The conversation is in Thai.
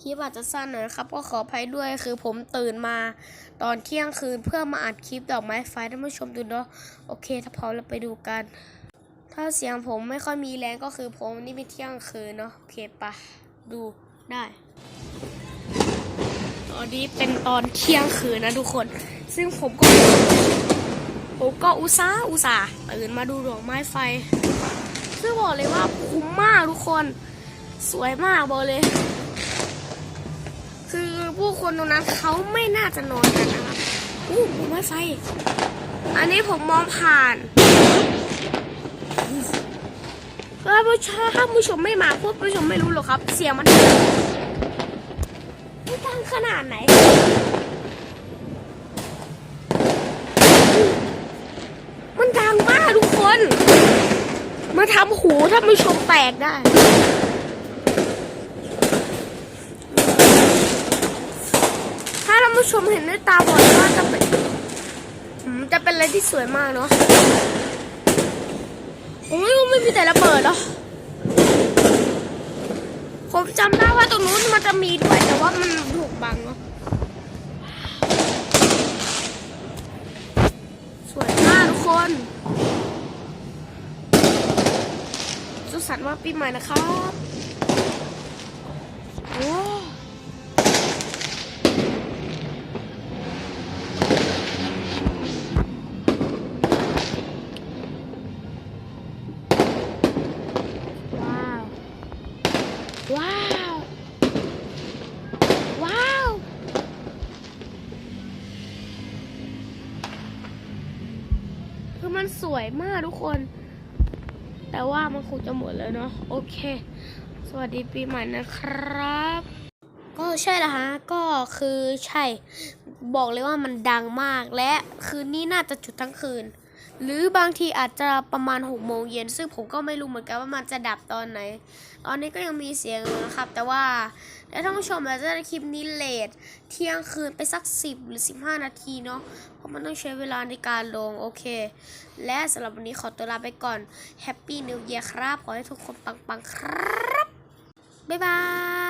คลิปอาจจะสั้นหน่อยครับ ก็ขออภัยด้วยคือผมตื่นมาตอนเที่ยงคืนเพื่อมาอัดคลิปดอกไม้ไฟให้ท่านผู้ชมดูเนาะโอเค ถ้าพร้อมเราไปดูกัน ถ้าเสียงผมไม่ค่อยมีแรงก็คือผมนี่เป็นเที่ยงคืนเนาะโอเคปะดูได้ ตอนนี้เป็นตอนเที่ยงคืนนะทุกคน ซึ่งผมก็ผมก็อุตส่าห์อุตส่าห์ตื่นมาดูดอกไม้ไฟ ซึ่งบอกเลยว่าคุ้มมากทุกคน สวยมากบอกเลย คือผู้คนตรงนั้นเขาไม่น่าจะนอนกันนะครับอู้ดอกไม้ไฟ อันนี้ผมมองผ่านถ้าผู้ชมถ้าผู้ชมไม่มาพวกผู้ชมไม่รู้หรอกครับ เสียงมันดังขนาดไหนมันดังมากทุกคน มาทำหูถ้าผู้ชมแตกได้ ถ้าท่าน ผู้ชมเห็นด้วยตาบอดว่าจะเป็นอืมจะเป็นอะไรที่สวยมากเนาะโอ้ยไม่มีแต่ระเบิดเหรอผมจำได้ว่าตรงนู้นมันจะมีด้วยแต่ว่ามันถูกบังเนาะสวยมากทุกคนสุขสันต์วันปีใหม่นะครับ ว้าว ว้าว คือมันสวยมากทุกคน แต่ว่ามันคงจะหมดแล้วเนาะ โอเค สวัสดีปีใหม่นะครับ ก็ใช่ละฮะ ก็คือใช่ บอกเลยว่ามันดังมากและคืนนี้น่าจะจุดทั้งคืน หรือบางทีอาจจะประมาณ6โมงเย็นซึ่งผมก็ไม่รู้เหมือนกันว่ามันจะดับตอนไหน ตอนนี้ก็ยังมีเสียงนะครับ แต่ว่าถ้าท่านผู้ชมอากจะได้คลิปนี้เลทเที่ยงคืนไปสัก 10 หรือ 15 นาทีเนาะเพราะมันต้องใช้เวลาในการลงโอเค และสำหรับวันนี้ขอตัวลาไปก่อน Happy New Year ครับ ขอให้ทุกคนปังๆครับ บ๊ายบาย